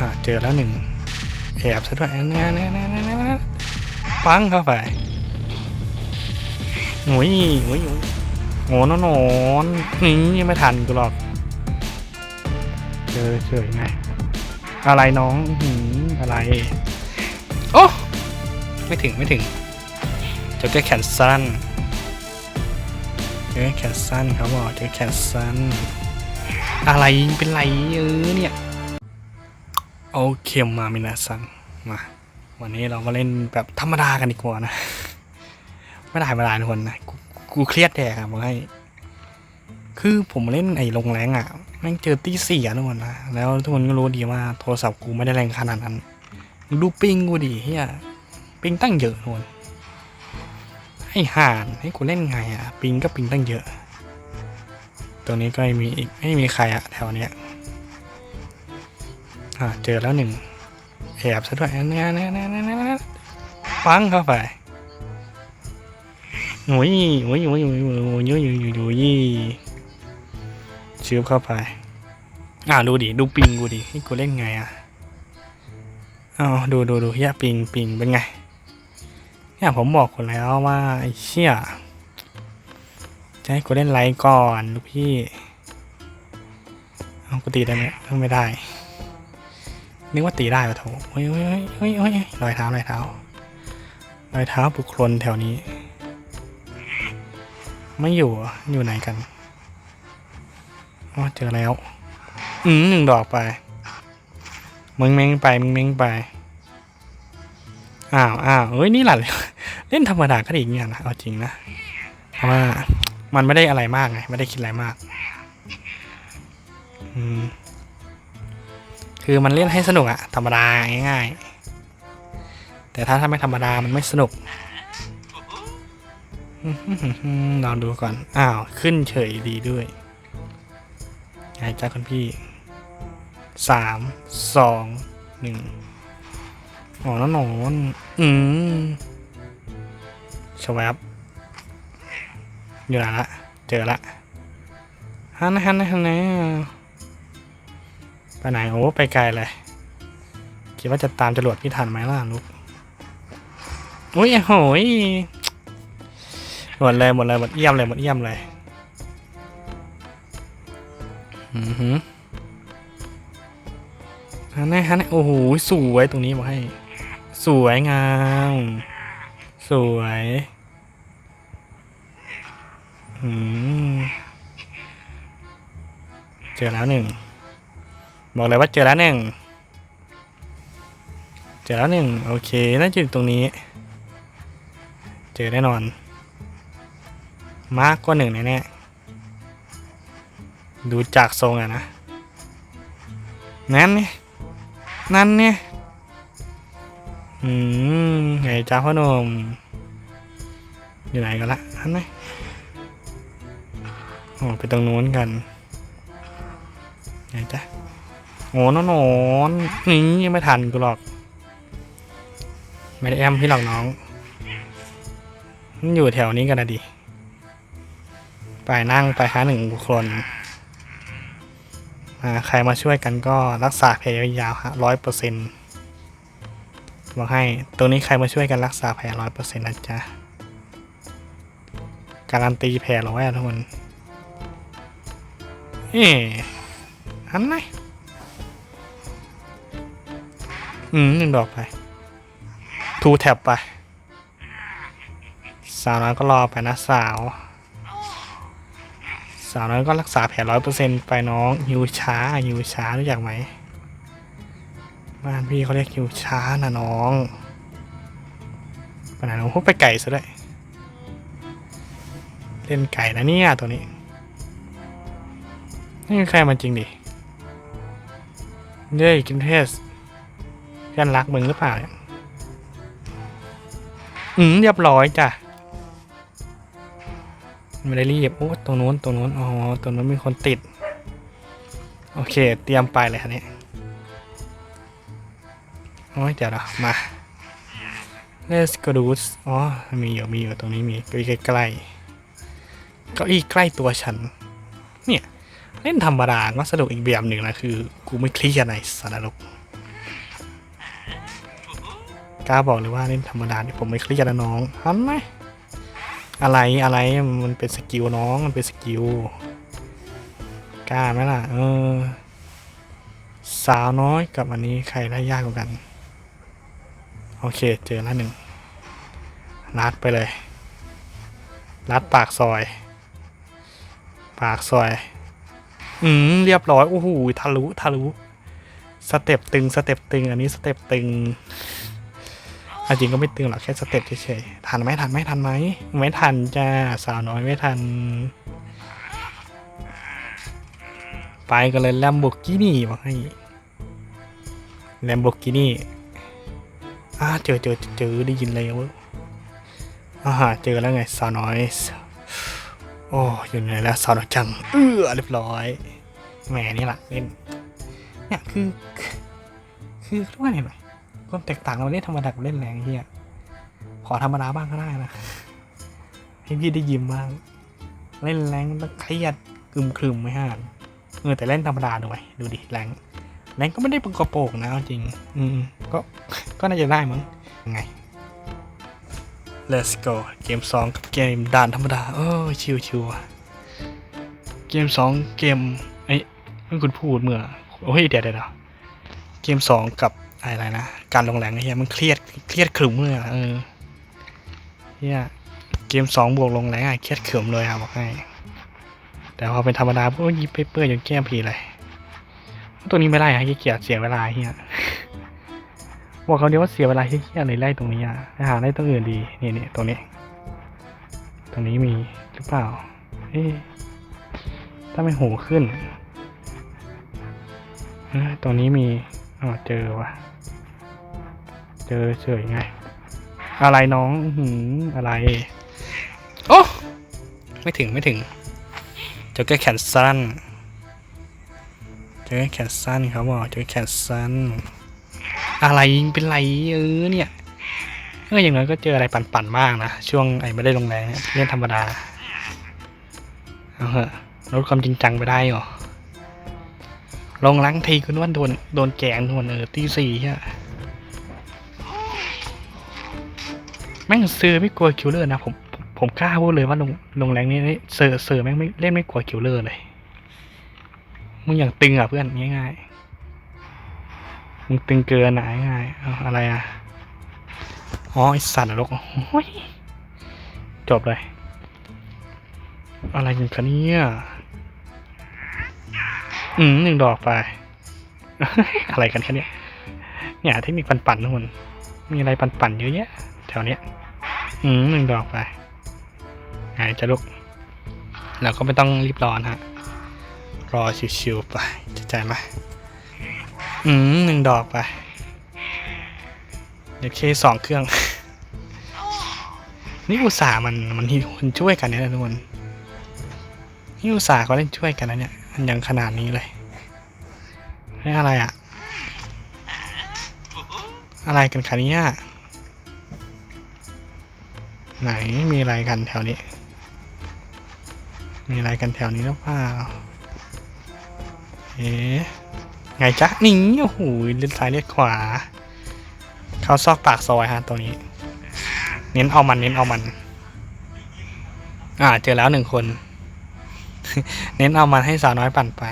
อะเจอแล้วหนึ่งแอบซะด้วยแน่แน่แน่แน่แน่ปังเข้าไปโอ้ยโอ้ยโอ้ยโง่นอนนนี่ยังไม่ทันกูหรอก เจอเฉยไงอะไรน้องอื้อหืออะไร โอ้ ไม่ถึงไม่ถึงเจอแค่แขนสั้นเจอแขนสั้นเขาบอกเจอแขนสั้นอะไรเป็นไรเออเนี่ย โอเคมามินาซังมาวันนี้เรามาเล่นแบบธรรมดากันดีกว่านะ ไม่ได้ไม่ได้ทุกคนนะกูกูเครียดแดกอะบอกให้ คือผมเล่นไอ้ลงแรงอะแม่งเจอตีสี่อะทุกคนนะ แล้วทุกคนก็รู้ดีว่าโทรศัพท์กูไม่ได้แรงขนาดนั้น ดูปิงกูดิเฮียปิงตั้งเยอะทุกคนให้ห่านให้กูเล่นไงอะปิงก็ปิงตั้งเยอะ ตรงนี้ก็ไม่มีไม่มีใครอะแถวเนี้ย อ่าเจอแล้วหนึ่งแอบซะด้วยแน่แน่แน่แน่แน่ปังเข้าไปโอ้ยโอ้ยโอ้ยโอ้ยโอ้ยโอ้ยโอ้ยโอ้ยโอ้ยชืบเข้าไป อ่าดูดิ ดูปิงกูดิให้กูเล่นไงอะอ้าวดูดูดูเฮียปิงปิงเป็นไงเนี่ยผมบอกคุณแล้วว่าไอ้เชี่ยจะให้กูเล่นไลท์ก่อนลูกพี่ เอากูตีได้ไหมไม่ได้ นึกว่าตีได้ปะโถเฮ้ยเฮ้ยเฮ้ยเฮ้ยเฮ้ยรอยเท้ารอยเท้ารอยเท้าบุคคลแถวนี้ ไม่อยู่อยู่ไหนกันอ๋อเจอแล้ว อืมหนึ่งดอกไป มึงเม้งไปมึงเม้งไป อ้าวอ้าวเฮ้ยนี่หละเล่นธรรมดาก็ดีอย่างเงี้ยนะเอาจริงนะเพราะว่ามันไม่ได้อะไรมากไงไม่ได้คิดอะไรมาก อืม คือมันเล่นให้สนุกอะธรรมดาง่ายๆ แต่ถ้าถ้าไม่ธรรมดามันไม่สนุกลองดูก่อน อ้าว ขึ้นเฉยดีด้วยไงจ้าคุณพี่สามสองหนึ่งอ๋อแล้วหนอนอืมชวับอยู่ไหนละ เจอละฮันนะฮันนะฮันนะ ไปไหนโอ้ไปไกลเลย คิดว่าจะตามจรวดพี่ทันไหมล่ะลูกอุ้ยโหยหมดเลยหมดเลยหมดเยี่ยมเลยหมดเยี่ยมเลยอือหือฮันแน่ฮันแน่โอ้โหสวยตรงนี้บอกให้ สวยงาม สวยอืมเจอแล้วหนึ่ง บอกเลยว่าเจอแล้วหนึ่งเจอแล้วหนึ่งโอเคน่าจะอยู่ตรงนี้ เจอแน่นอน มากกว่าหนึ่งแน่ๆดูจากทรงอะนะนั่นเนี่ยนั่นเนี่ยอืมไงจ้าพ่อหนุ่มอยู่ไหนกันละอันไหนโอ้ไปตรงนู้นกัน ไงจ้า โอ้นอนนนี่ยังไม่ทันกูหรอก ไม่ได้แอมพี่หรอกน้อง มันอยู่แถวนี้กันนะดิ ไปนั่งไปหาหนึ่งบุคคลอ่าใครมาช่วยกันก็รักษาแผลยาวๆฮะร้อยเปอร์เซ็นต์บอกให้ตรงนี้ใครมาช่วยกันรักษาแผลร้อยเปอร์เซ็นต์นะจ๊ะ การันตีแผลร้อยทุกคนเอ๊ะอันไหน อืมหนึ่งดอกไปทูแท็บไป สาวน้อยก็รอไปนะสาว สาวน้อยก็รักษาแผลร้อยเปอร์เซ็นต์ไปน้องหิวช้าหิวช้ารู้จักไหมบ้านพี่เขาเรียกหิวช้านะน้องไปไหนน้องพูดไปไก่ซะด้วยเล่นไก่นะเนี่ยตัวนี้นี่ใครมาจริงดิเย้กินเทส พื่อนรักมึงหรือเปล่าเนี่ยอืมเรียบร้อยจ้ะไม่ได้รีบโอ้ตรงนู้นตรงนู้นอ๋อตรงนู้นมีคนติด โอเค เตรียมไปเลยคันนี้โอ้ยเดี๋ยวมา Let's go do อ๋อมีอยู่มีอยู่ตรงนี้มีเก้าอี้ใกล้ๆเก้าอี้ใกล้ตัวฉัน เนี่ย เล่นธรรมดาก็สนุกอีกแบบหนึ่งนะคือ กูไม่เครียดในสารลก กล้าบอกเลยว่าเล่นธรรมดาเนี่ผมไม่เครียดนะน้องฮันไหมอะไรอะไรมันเป็นสกิลน้องมันเป็นสกิลกล้าไหมล่ะเออสาวน้อยกับอันนี้ใครได้ยากกว่ากัน โอเคเจอแล้วหนึ่งลัดไปเลยลัดปากซอย ปากซอย อืมเรียบร้อยโอ้โหทะลุทะลุสเต็ปตึงสเต็ปตึง อันนี้สเต็ปตึง จริงก็ไม่ตึงหรอกแค่สเต็ปเฉยๆทันไหมทันไหมทันไหมไม่ทันจ้าสาวน้อยไม่ทัน ไปกันเลยแลมโบกินี่บอกให้แลมโบกินี่อ่าเจอเจอเจอได้ยินแล้วอ่าเจอแล้วไงสาวน้อยโอ้อยู่ไหนแล้วสาวน้อยจังเออเรียบร้อยแหมนี่แหละเล่นเนี่ยคือ คือเรียกว่าไงหน่อ ความแตกต่างเราเล่นธรรมดากับเล่นแรงเฮียขอธรรมดาบ้างก็ได้นะ ให้พี่ได้ยิ้มบ้าง เล่นแรงต้องเครียดกึมครึมไม่ห่านเออแต่เล่นธรรมดาด้วยดูดิแรงแรงก็ไม่ได้เป็นกระโปงนะจริง อืมก็ก็น่าจะได้มั้งยังไง let's go เกมสองกับเกมด่านธรรมดาเออชิวชิวเกมสองเกมไอ้เมื่อคุณพูดเมื่อโอ้ยเดี๋ยวเดี๋ยวเดี๋ยวเกมสองกับ อะไรนะ การลงแรงไอ้เฮียมันเครียดเครียดขรึมเลยอะเออเฮียเกมสองบวกลงแรงอะเครียดขรึมเลยอะบอกให้ แต่พอเป็นธรรมดาพวกยิบไปเปื่อยจนแก้มพีเลยตัวนี้ไม่ไล่อะขี้เกียจเสียเวลาเฮียบอกเขาเดียวว่าเสียเวลาเฮียเลยไล่ตรงนี้อะไปหาไล่ตรงอื่นดีนี่นี่ตรงนี้ ตรงนี้มีหรือเปล่าเอ๊ถ้าไม่หูขึ้นเอ้ยตรงนี้มีอ๋อเจอว่ะ เจอเฉยไง อะไรน้องหืออะไร โอ้ไม่ถึงไม่ถึงเจอแค่แขนสั้นเจอแค่แขนสั้นเขาบอกเจอแขนสั้น อะไรเป็นไรเออเนี่ยเอออย่างน้อยก็เจออะไรปั่นๆบ้างนะช่วงไอ้ไม่ได้ลงแรงเล่นธรรมดาเอาเหอะลดความจริงจังไปได้หรอลงล้างทีคุณว่าโดนโดนแกงโดนเออตีสี่ใช่ แม่งเซอร์ไม่กลัวคิวเลอร์นะผมผมกล้าพูดเลยว่าลงลงแรงนี้เซอร์เซอร์แม่งไม่เล่นไม่กลัวคิวเลอร์เลยมึงอย่างตึงอะเพื่อนง่ายๆมึงตึงเกินอะง่ายอะไรอะอ๋อไอสัตว์นรกจบเลย อะไรกันคะเนี่ยอืมหนึ่งดอกไป อะไรกันคะเนี่ยเนี่ยเทคนิคปั่นๆทุกคนมีอะไรปั่นๆเยอะแยะ แถวเนี้ย อืมหนึ่งดอกไปหายจะลุกเราก็ไม่ต้องรีบร้อนฮะ รอชิวๆไปจะใจไหมอืมหนึ่งดอกไปเดี๋ยวเคสองเครื่อง นี่อุตส่าห์มันมันมีคนช่วยกันเนี่ยนะทุกคนนี่อุตส่าห์เขาเล่นช่วยกันนะเนี่ย มันยังขนาดนี้เลยนี่อะไรอะอะไรกันคะเนี่ย ไหนมีอะไรกันแถวนี้ มีอะไรกันแถวนี้หรือเปล่าเอ๊ะไงจ๊ะนี่โอ้โหเลี้ยวซ้ายเลี้ยวขวา เข้าซอกปากซอยฮะตัวนี้ เน้นเอามันเน้นเอามัน อ่าเจอแล้วหนึ่งคน เน้นเอามันให้สาวน้อยปั่นไป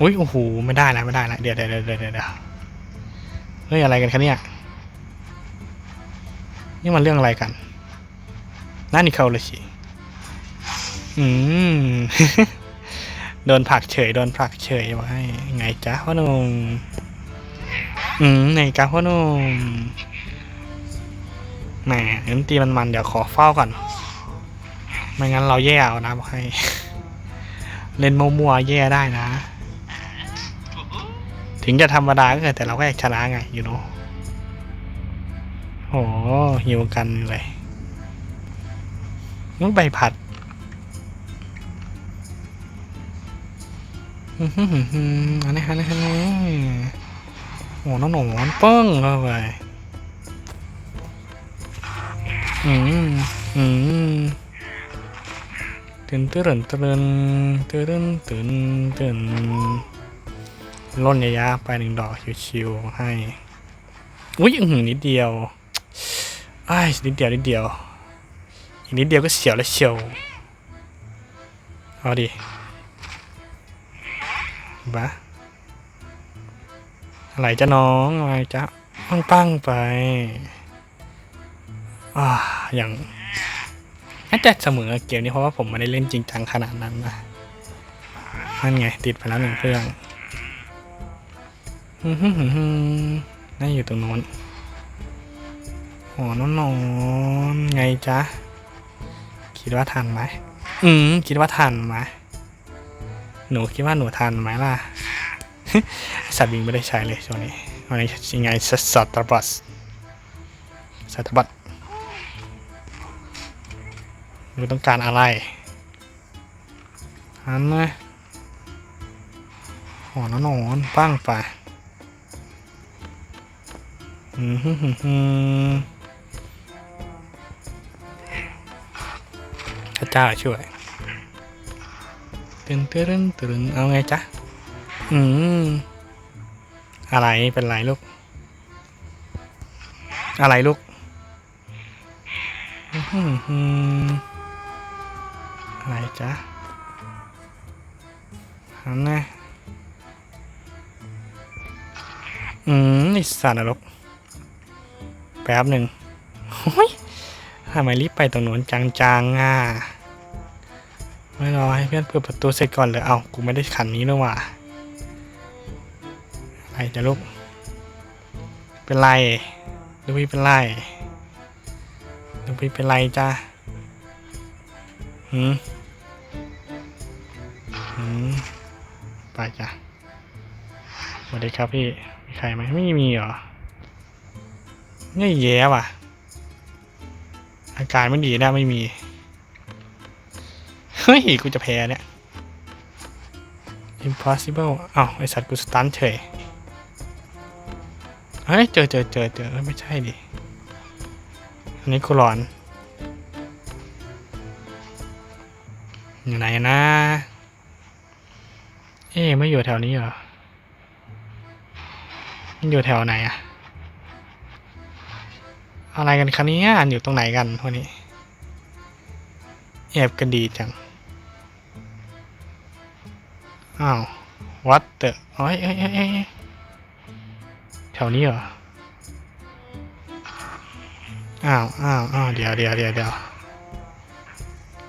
อุ้ยโอ้โหไม่ได้แล้วไม่ได้แล้วเดี๋ยวเดี๋ยวเดี๋ยวเดี๋ยวเดี๋ยวเฮ้ยอะไรกันคะเนี่ย นี่มันเรื่องอะไรกัน นั่นนี่เขาเลยสิอืม โดนผักเฉย โดนผักเฉยบอกให้ไงจ๊ะพ่อหนุ่มอืมไงจ๊ะพ่อหนุ่มแหมเอ็มตีมันมันเดี๋ยวขอเฝ้าก่อน ไม่งั้นเราแย่เอานะบอกให้ เล่นมัวๆแย่ได้นะ ถึงจะธรรมดาก็เถอะแต่เราก็อยากชนะไงอยู่เนาะ โอ้หิวกันเลยมึงใบผัดอันนี้อันนี้อันนี้โอ้น้องหนอนเปิ้งเข้าไปอืมอืมตื่นตื่นตื่นตื่นตื่นตื่นล่นยายาไปหนึ่งดอกชิวๆให้ อุ้ยอื้อหือนิดเดียว ไอ้นิดเดียวนิดเดียว อีกนิดเดียวก็เสียวแล้วเชียวเอาดิบ้าอะไรจะน้องอะไรจะปังปังไปอ่าอย่างน่าจะเสมอเกมนี้เพราะว่าผมไม่ได้เล่นจริงจังขนาดนั้นนะนั่นไง ติดไปแล้วหนึ่งเครื่องฮึ่มๆๆๆน่าอยู่ตรงโน้น โอ้นอนนอนไงจ๊ะ คิดว่าทันไหม อืม คิดว่าทันไหม หนูคิดว่าหนูทันไหมล่ะ สัตว์บิงไม่ได้ใช้เลยช่วงนี้วันนี้ยังไงสัตว์ตบัสสัตว์ตบัสหนูต้องการอะไรอันนะหอนอนอนปั้งไปอื เจ้าช่วยตึงตึงตึงเอาไงจ๊ะ อืม อะไรเป็นไรลูก อะไรลูกอื้อะไรจ๊ะหันะอืมไอสัตว์นรกแป๊บหนึ่งโอ้ยทำไมรีบไปตรงนู้นจังๆอะ ไม่รอให้เพื่อนเปิดประตูเสร็จก่อนเลยเอากูไม่ได้ขันนี้ด้วว่ะอะไรจะลูกเป็นไรลูกพี่เป็นไรลูกพี่เป็นไรจ้าหืมหืมไปจ้ะสวัสดีครับพี่มีใครไหมไม่มีเหรอไม่แย่ว่ะ อาการไม่ดีนะไม่มี เฮ้ย กูจะแพ้เนี่ย impossible อ้าว ไอสัตว์กูสตันเฉย เฮ้ย เจอเจอเจอเจอเอ้ยไม่ใช่ดิ อันนี้กูหลอน อยู่ไหนนะ เอ๊ไม่อยู่แถวนี้เหรอ มันอยู่แถวไหนอะอะไรกันคะเนี่ยอยู่ตรงไหนกันวันนี้แอบกันดีจัง อ้าววัดเตอเอ้ยเอ้ยเอ้ยเอ้ยแถวนี้เหรอ อ้าวอ้าวอ้าวเดี๋ยวเดี๋ยวเดี๋ยวเดี๋ยว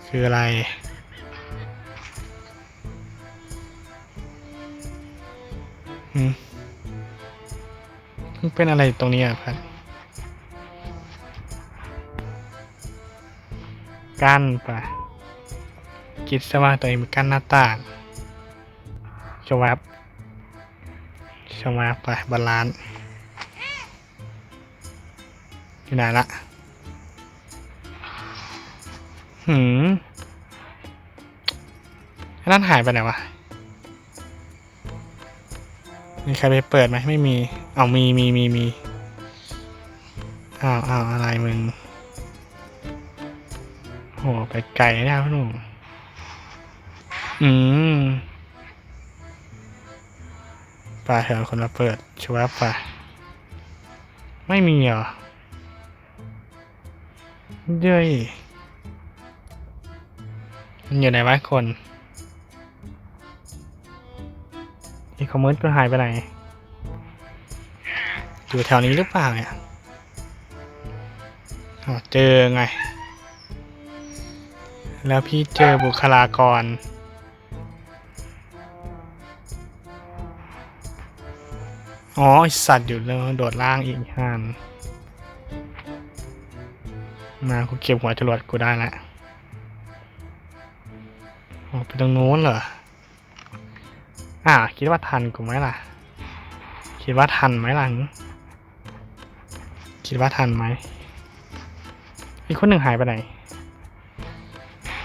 คืออะไรหืมเป็นอะไรตรงนี้อะพัดกั้นไปคิดซะว่าตัวเองเป็นกั้นหน้าต่าง ชวับชวับไปบาลานซ์อยู่ไหนละหืมนั่นหายไปไหนวะ มีใครไปเปิดไหมไม่มี เอามีมีมีมีอ้าวอ้าวอะไรมึงโหไปไกลนะพี่หนุ่มอืม ไปเถอะคนมาเปิดชัวร์ไปไม่มีเหรอเย้ยมันอยู่ไหนวะคนอีคอมเมิร์ซก็หายไปไหน อยู่แถวนี้หรือเปล่าเนี่ยอ๋อเจอไง แล้วพี่เจอบุคลากร อ๋อสัตว์อยู่แล้วโดดล่างอีกห่านมากูเก็บหัวจรวดกูได้ละออไปตรงโน้นเหรออ่าคิดว่าทันกูไหมล่ะ คิดว่าทันไหมล่ะคิดว่าทันไหมอีกคนหนึ่งหายไปไหน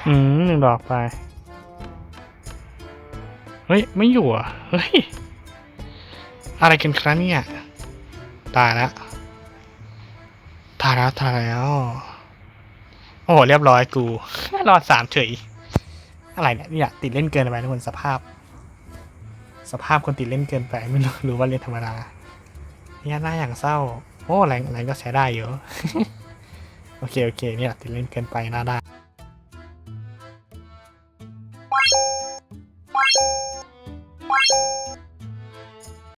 อืมหนึ่งดอกไป เฮ้ย ไม่อยู่อะ เฮ้ย อะไรกันครับเนี่ย ตายแล้วตายแล้วตายแล้ว โอ้โห เรียบร้อยกู รอดสามเฉย อะไรเนี่ยเนี่ยติดเล่นเกินไปทุกคนสภาพ สภาพคนติดเล่นเกินไปไม่รู้รู้ว่าเล่นธรรมดาเนี่ยหน้าอย่างเศร้า โอ้แรงแรงก็ใช้ได้อยู่โอเค โอเค เนี่ยติดเล่นเกินไปน่าได้